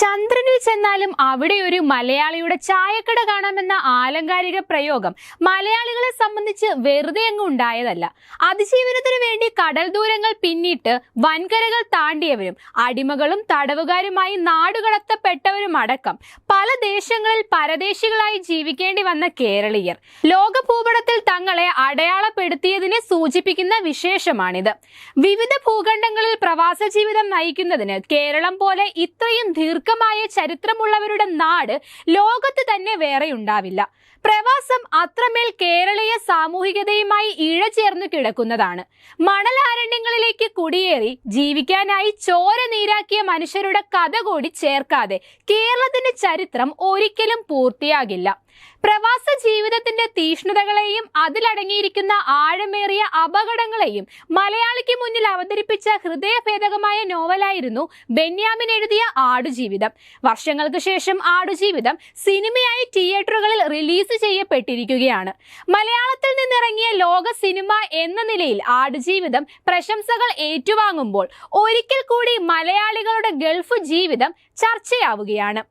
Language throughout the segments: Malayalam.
ചന്ദ്രനിൽ ചെന്നാലും അവിടെ ഒരു മലയാളിയുടെ ചായക്കട കാണാമെന്ന ആലങ്കാരിക പ്രയോഗം മലയാളികളെ സംബന്ധിച്ച് വെറുതെ അങ്ങ് ഉണ്ടായതല്ല. അതിജീവനത്തിനു വേണ്ടി കടൽ ദൂരങ്ങൾ പിന്നിട്ട് വൻകരകൾ താണ്ടിയവരും അടിമകളും തടവുകാരുമായി നാടുകടത്തപ്പെട്ടവരും അടക്കം പല ദേശങ്ങളിൽ പരദേശികളായി ജീവിക്കേണ്ടി വന്ന കേരളീയർ. ലോക ഭൂപടത്തിൽ തങ്ങളെ അടയാളപ്പെടുത്തിയതിനെ സൂചിപ്പിക്കുന്ന വിശേഷമാണിത്. വിവിധ ഭൂഖണ്ഡങ്ങളിൽ പ്രവാസ ജീവിതം നയിക്കുന്നതിന് കേരളം പോലെ ഇത്രയും ദീർഘമായ ചരിത്രമുള്ളവരുടെ നാട് ലോകത്ത് തന്നെ വേറെ ഉണ്ടാവില്ല. പ്രവാസം അത്രമേൽ കേരളീയ സാമൂഹികതയുമായി ഇഴചേർന്നു കിടക്കുന്നതാണ്. മണലാരണ്യങ്ങളിലേക്ക് കുടിയേറി ജീവിക്കാനായി ചോര നീരാക്കിയ മനുഷ്യരുടെ കഥ കൂടി ചേർക്കാതെ കേരളത്തിന്റെ ചരിത്രം ഒരിക്കലും പൂർത്തിയാകില്ല. പ്രവാസ ജീവിതത്തിന്റെ തീഷ്ണതകളെയും അതിലടങ്ങിയിരിക്കുന്ന ആഴമേറിയ അപകടങ്ങളെയും മലയാളിക്ക് മുന്നിൽ അവതരിപ്പിച്ച ഹൃദയഭേദകമായ നോവലായിരുന്നു ബെന്യാമിൻ എഴുതിയ ആടുജീവിതം. വർഷങ്ങൾക്ക് ശേഷം ആടുജീവിതം സിനിമയായി തിയേറ്ററുകളിൽ റിലീസ് ചെയ്യപ്പെട്ടിരിക്കുകയാണ്. മലയാളത്തിൽ നിന്നിറങ്ങിയ ലോക സിനിമ എന്ന നിലയിൽ ആടുജീവിതം പ്രശംസകൾ ഏറ്റുവാങ്ങുമ്പോൾ ഒരിക്കൽ കൂടി മലയാളികളുടെ ഗൾഫ് ജീവിതം ചർച്ചയാവുകയാണ്.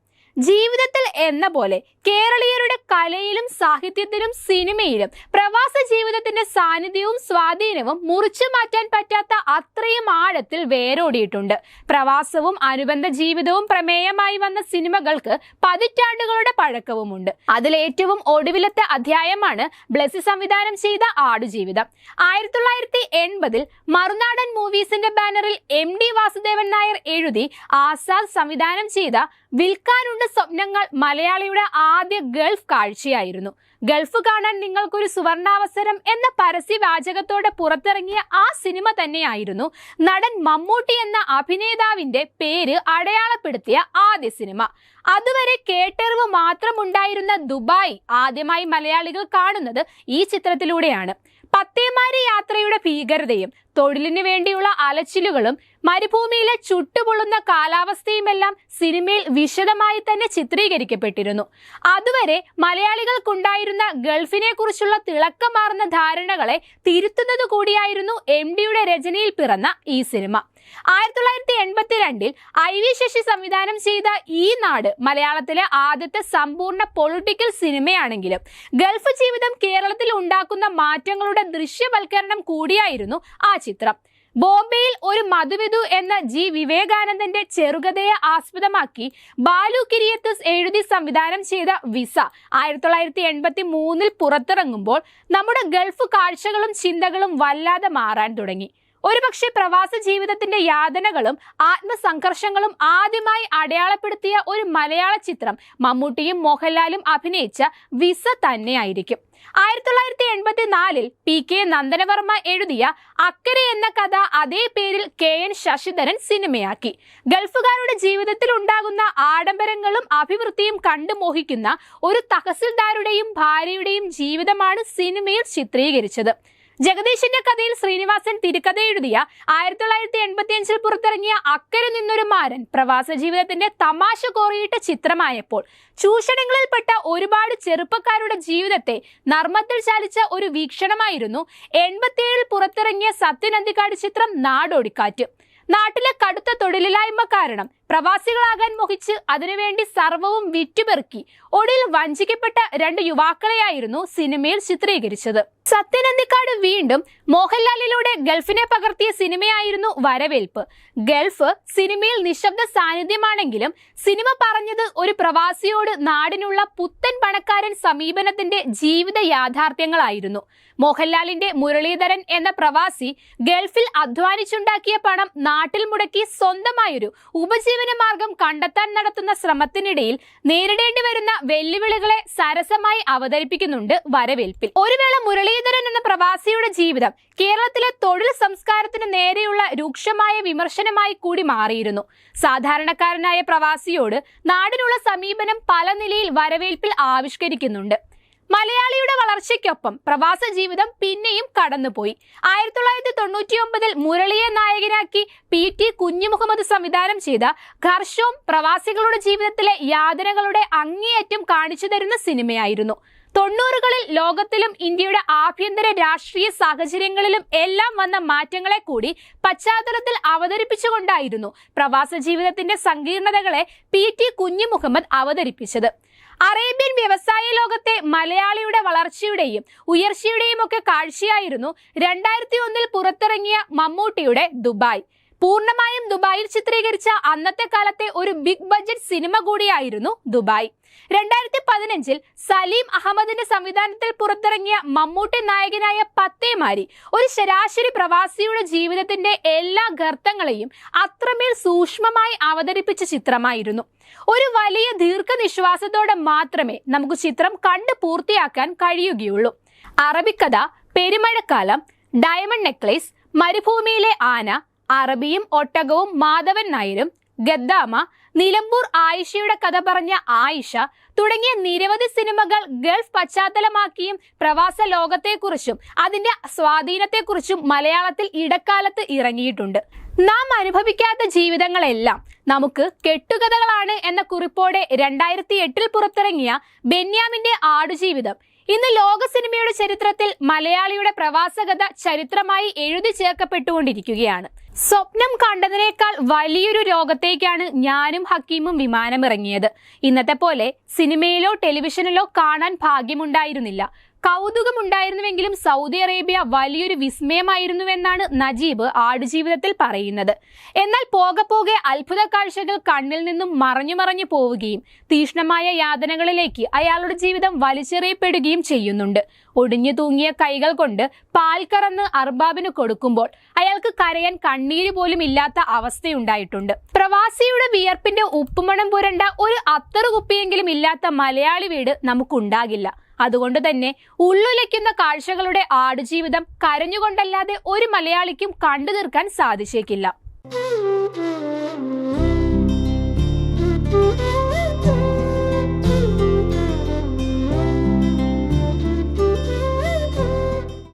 ജീവിതത്തിൽ എന്ന പോലെ കേരളീയരുടെ കലയിലും സാഹിത്യത്തിലും സിനിമയിലും പ്രവാസ ജീവിതത്തിന്റെ സാന്നിധ്യവും സ്വാധീനവും മുറിച്ചു മാറ്റാൻ പറ്റാത്ത അത്രയും ആഴത്തിൽ വേരോടിയിട്ടുണ്ട്. പ്രവാസവും അനുബന്ധ ജീവിതവും പ്രമേയമായി വന്ന സിനിമകൾക്ക് പതിറ്റാണ്ടുകളുടെ പഴക്കവുമുണ്ട്. അതിലേറ്റവും ഒടുവിലത്തെ അധ്യായമാണ് ബ്ലെസി സംവിധാനം ചെയ്ത ആടുജീവിതം. ആയിരത്തി തൊള്ളായിരത്തി എൺപതിൽ മറുനാടൻ മൂവീസിന്റെ ബാനറിൽ എം ഡി വാസുദേവൻ നായർ എഴുതി ആസാദ് സംവിധാനം ചെയ്ത വിൽക്കാനുണ്ട് സ്വപ്നങ്ങൾ മലയാളിയുടെ ആദ്യ ഗൾഫ് കാഴ്ചയായിരുന്നു. ഗൾഫ് കാണാൻ നിങ്ങൾക്കൊരു സുവർണാവസരം എന്ന പരസ്യ വാചകത്തോടെ പുറത്തിറങ്ങിയ ആ സിനിമ തന്നെയായിരുന്നു നടൻ മമ്മൂട്ടി എന്ന അഭിനേതാവിന്റെ പേര് അടയാളപ്പെടുത്തിയ ആദ്യ സിനിമ. അതുവരെ കേട്ടറിവ് മാത്രമുണ്ടായിരുന്ന ദുബായ് ആദ്യമായി മലയാളികൾ കാണുന്നത് ഈ ചിത്രത്തിലൂടെയാണ്. പത്തേമാരി യാത്രയുടെ ഭീകരതയും തൊഴിലിനു വേണ്ടിയുള്ള അലച്ചിലുകളും മരുഭൂമിയിലെ ചുട്ടുപൊള്ളുന്ന കാലാവസ്ഥയുമെല്ലാം സിനിമയിൽ വിശദമായി തന്നെ ചിത്രീകരിക്കപ്പെട്ടിരുന്നു. അതുവരെ മലയാളികൾക്കുണ്ടായിരുന്ന ഗൾഫിനെ കുറിച്ചുള്ള തിളക്കമാർന്ന ധാരണകളെ തിരുത്തുന്നത് കൂടിയായിരുന്നു എം ഡിയുടെ രചനയിൽ പിറന്ന ഈ സിനിമ. ആയിരത്തി തൊള്ളായിരത്തി എൺപത്തിരണ്ടിൽ ഐ വി ശശി സംവിധാനം ചെയ്ത ഈ നാട് മലയാളത്തിലെ ആദ്യത്തെ സമ്പൂർണ പൊളിറ്റിക്കൽ സിനിമയാണെങ്കിലും ഗൾഫ് ജീവിതം കേരളത്തിൽ ഉണ്ടാക്കുന്ന മാറ്റങ്ങളുടെ ദൃശ്യവൽക്കരണം കൂടിയായിരുന്നു ആ ചിത്രം. ബോംബെയിൽ ഒരു മധുവിധു എന്ന ജി വിവേകാനന്ദന്റെ ചെറുകഥയെ ആസ്പദമാക്കി ബാലു കിരിയത്തസ് എഴുതി സംവിധാനം ചെയ്ത വിസ ആയിരത്തി തൊള്ളായിരത്തി എൺപത്തി മൂന്നിൽ പുറത്തിറങ്ങുമ്പോൾ നമ്മുടെ ഗൾഫ് കാഴ്ചകളും ചിന്തകളും വല്ലാതെ മാറാൻ തുടങ്ങി. ഒരുപക്ഷെ പ്രവാസ ജീവിതത്തിന്റെ യാതനകളും ആത്മസംഘർഷങ്ങളും ആദ്യമായി അടയാളപ്പെടുത്തിയ ഒരു മലയാള ചിത്രം മമ്മൂട്ടിയും മോഹൻലാലും അഭിനയിച്ച വിസ തന്നെയായിരിക്കും. ആയിരത്തി തൊള്ളായിരത്തി എൺപത്തി നാലിൽ പി കെ നന്ദനവർമ്മ എഴുതിയ അക്കരെ എന്ന കഥ അതേ പേരിൽ കെ എൻ ശശിധരൻ സിനിമയാക്കി. ഗൾഫുകാരുടെ ജീവിതത്തിൽ ഉണ്ടാകുന്ന ആഡംബരങ്ങളും അഭിവൃദ്ധിയും കണ്ടു മോഹിക്കുന്ന ഒരു തഹസിൽദാരുടെയും ഭാര്യയുടെയും ജീവിതമാണ് സിനിമയിൽ ചിത്രീകരിച്ചത്. ജഗദീശന്റെ കഥയിൽ ശ്രീനിവാസൻ തിരുക്കഥ എഴുതിയ ആയിരത്തി തൊള്ളായിരത്തി എൺപത്തി അഞ്ചിൽ പുറത്തിറങ്ങിയ അക്കരെ നിന്നൊരു മാരൻ പ്രവാസ ജീവിതത്തിന്റെ തമാശ കോറിയിട്ട ചിത്രമായപ്പോൾ ചൂഷണങ്ങളിൽപ്പെട്ട ഒരുപാട് ചെറുപ്പക്കാരുടെ ജീവിതത്തെ നർമ്മത്തിൽ ചാലിച്ച ഒരു വീക്ഷണമായിരുന്നു എൺപത്തിയേഴിൽ പുറത്തിറങ്ങിയ സത്യനന്ദിക്കാട് ചിത്രം നാടോടിക്കാറ്റ്. നാട്ടിലെ കടുത്ത തൊഴിലില്ലായ്മ കാരണം പ്രവാസികളാകാൻ മോഹിച്ച് അതിനുവേണ്ടി സർവവും വിറ്റുപെറുക്കി ഒടുവിൽ വഞ്ചിക്കപ്പെട്ട രണ്ട് യുവാക്കളെയായിരുന്നു സിനിമയിൽ ചിത്രീകരിച്ചത്. സത്യനന്ദിക്കാട് വീണ്ടും മോഹൻലാലിലൂടെ ഗൾഫിനെ പകർത്തിയ സിനിമയായിരുന്നു വരവേൽപ്പ്. ഗൾഫ് സിനിമയിൽ നിശബ്ദ സാന്നിധ്യമാണെങ്കിലും സിനിമ പറഞ്ഞത് ഒരു പ്രവാസിയോട് നാടിനുള്ള പുത്തൻ പണക്കാരൻ സമീപനത്തിന്റെ ജീവിത യാഥാർത്ഥ്യങ്ങളായിരുന്നു. മോഹൻലാലിന്റെ മുരളീധരൻ എന്ന പ്രവാസി ഗൾഫിൽ അധ്വാനിച്ചുണ്ടാക്കിയ പണം നാട്ടിൽ മുടക്കി സ്വന്തമായൊരു ഉപജീവന മാർഗം കണ്ടെത്താൻ നടത്തുന്ന ശ്രമത്തിനിടയിൽ നേരിടേണ്ടി വരുന്ന വെല്ലുവിളികളെ സരസമായി അവതരിപ്പിക്കുന്നുണ്ട് വരവേൽപ്പിൽ. ഒരു വേള മുരളീധരൻ എന്ന പ്രവാസിയുടെ ജീവിതം കേരളത്തിലെ തൊഴിൽ സംസ്കാരത്തിന് നേരെയുള്ള രൂക്ഷമായ വിമർശനമായി കൂടി മാറിയിരുന്നു. സാധാരണക്കാരനായ പ്രവാസിയോട് നാടിനുള്ള സമീപനം പല നിലയിൽ വരവേൽപ്പിൽ ആവിഷ്കരിക്കുന്നുണ്ട്. മലയാളിയുടെ വളർച്ചയ്ക്കൊപ്പം പ്രവാസ ജീവിതം പിന്നെയും കടന്നുപോയി. ആയിരത്തി തൊള്ളായിരത്തി തൊണ്ണൂറ്റി ഒമ്പതിൽ മുരളിയെ നായകനാക്കി പി ടി കുഞ്ഞുമുഹമ്മദ് സംവിധാനം ചെയ്ത ഘർഷവും പ്രവാസികളുടെ ജീവിതത്തിലെ യാതനകളുടെ അങ്ങേയറ്റം കാണിച്ചു തരുന്ന സിനിമയായിരുന്നു. തൊണ്ണൂറുകളിൽ ലോകത്തിലും ഇന്ത്യയുടെ ആഭ്യന്തര രാഷ്ട്രീയ സാഹചര്യങ്ങളിലും എല്ലാം വന്ന മാറ്റങ്ങളെ കൂടി പശ്ചാത്തലത്തിൽ അവതരിപ്പിച്ചുകൊണ്ടായിരുന്നു പ്രവാസ ജീവിതത്തിന്റെ സങ്കീർണതകളെ പി ടി കുഞ്ഞു മുഹമ്മദ് അവതരിപ്പിച്ചത്. അറേബ്യൻ വ്യവസായ ലോകത്തെ മലയാളിയുടെ വളർച്ചയുടെയും ഉയർച്ചയുടെയും ഒക്കെ കാഴ്ചയായിരുന്നു രണ്ടായിരത്തി ഒന്നിൽ പുറത്തിറങ്ങിയ മമ്മൂട്ടിയുടെ ദുബായ്. പൂർണമായും ദുബായിൽ ചിത്രീകരിച്ച അന്നത്തെ കാലത്തെ ഒരു ബിഗ് ബഡ്ജറ്റ് സിനിമ കൂടിയായിരുന്നു ദുബായ്. രണ്ടായിരത്തി പതിനഞ്ചിൽ സലീം അഹമ്മദിന്റെ സംവിധാനത്തിൽ പുറത്തിറങ്ങിയ മമ്മൂട്ടി നായകനായ പത്തേമാരി ഒരു ശരാശരി പ്രവാസിയുടെ ജീവിതത്തിന്റെ എല്ലാ ഗർത്തങ്ങളെയും അത്രമേൽ സൂക്ഷ്മമായി അവതരിപ്പിച്ച ചിത്രമായിരുന്നു. ഒരു വലിയ ദീർഘനിശ്വാസത്തോടെ മാത്രമേ നമുക്ക് ചിത്രം കണ്ടു പൂർത്തിയാക്കാൻ കഴിയുകയുള്ളൂ. അറബിക്കഥ പെരുമഴക്കാലം ഡയമണ്ട് നെക്ലേസ് മരുഭൂമിയിലെ ആന അറബിയും ഒട്ടകവും മാധവൻ നായരും ഗദ്ദാമ നിലമ്പൂർ ആയിഷയുടെ കഥ പറഞ്ഞ ആയിഷ തുടങ്ങിയ നിരവധി സിനിമകൾ ഗൾഫ് പശ്ചാത്തലമാക്കിയും പ്രവാസ ലോകത്തെക്കുറിച്ചും അതിന്റെ സ്വാധീനത്തെക്കുറിച്ചും മലയാളത്തിൽ ഇടക്കാലത്ത് ഇറങ്ങിയിട്ടുണ്ട്. നാം അനുഭവിക്കാത്ത ജീവിതങ്ങളെല്ലാം നമുക്ക് കെട്ടുകഥകളാണ് എന്ന കുറിപ്പോടെ രണ്ടായിരത്തി എട്ടിൽ പുറത്തിറങ്ങിയ ബെന്യാമിന്റെ ആടുജീവിതം ഇന്ന് ലോക സിനിമയുടെ ചരിത്രത്തിൽ മലയാളിയുടെ പ്രവാസകഥ ചരിത്രമായി എഴുതി ചേർക്കപ്പെട്ടുകൊണ്ടിരിക്കുകയാണ്. സ്വപ്നം കണ്ടതിനേക്കാൾ വലിയൊരു രോഗത്തേക്കാണ് ഞാനും ഹക്കീമും വിമാനമിറങ്ങിയത്. ഇന്നത്തെ പോലെ സിനിമയിലോ ടെലിവിഷനിലോ കാണാൻ ഭാഗ്യമുണ്ടായിരുന്നില്ല. കൗതുകമുണ്ടായിരുന്നുവെങ്കിലും സൗദി അറേബ്യ വലിയൊരു വിസ്മയമായിരുന്നുവെന്നാണ് നജീബ് ആടുജീവിതത്തിൽ പറയുന്നത്. എന്നാൽ പോകെ പോകെ അത്ഭുത കാഴ്ചകൾ കണ്ണിൽ നിന്നും മറഞ്ഞു മറഞ്ഞു പോവുകയും തീഷ്ണമായ യാതനകളിലേക്ക് അയാളുടെ ജീവിതം വലിച്ചെറിയപ്പെടുകയും ചെയ്യുന്നുണ്ട്. ഒടിഞ്ഞു തൂങ്ങിയ കൈകൾ കൊണ്ട് പാൽ കറന്ന് അർബാബിന് കൊടുക്കുമ്പോൾ അയാൾക്ക് കരയാൻ കണ്ണീര് പോലും ഇല്ലാത്ത അവസ്ഥയുണ്ടായിട്ടുണ്ട്. പ്രവാസിയുടെ വിയർപ്പിന്റെ ഉപ്പുമണം പുരണ്ട ഒരു അത്തറുകുപ്പിയെങ്കിലും ഇല്ലാത്ത മലയാളി വീട് നമുക്കുണ്ടാകില്ല. അതുകൊണ്ട് തന്നെ ഉള്ളുലയ്ക്കുന്ന കാഴ്ചകളുടെ ആടുജീവിതം കരഞ്ഞുകൊണ്ടല്ലാതെ ഒരു മലയാളിക്കും കണ്ടു തീർക്കാൻ സാധിച്ചേക്കില്ല.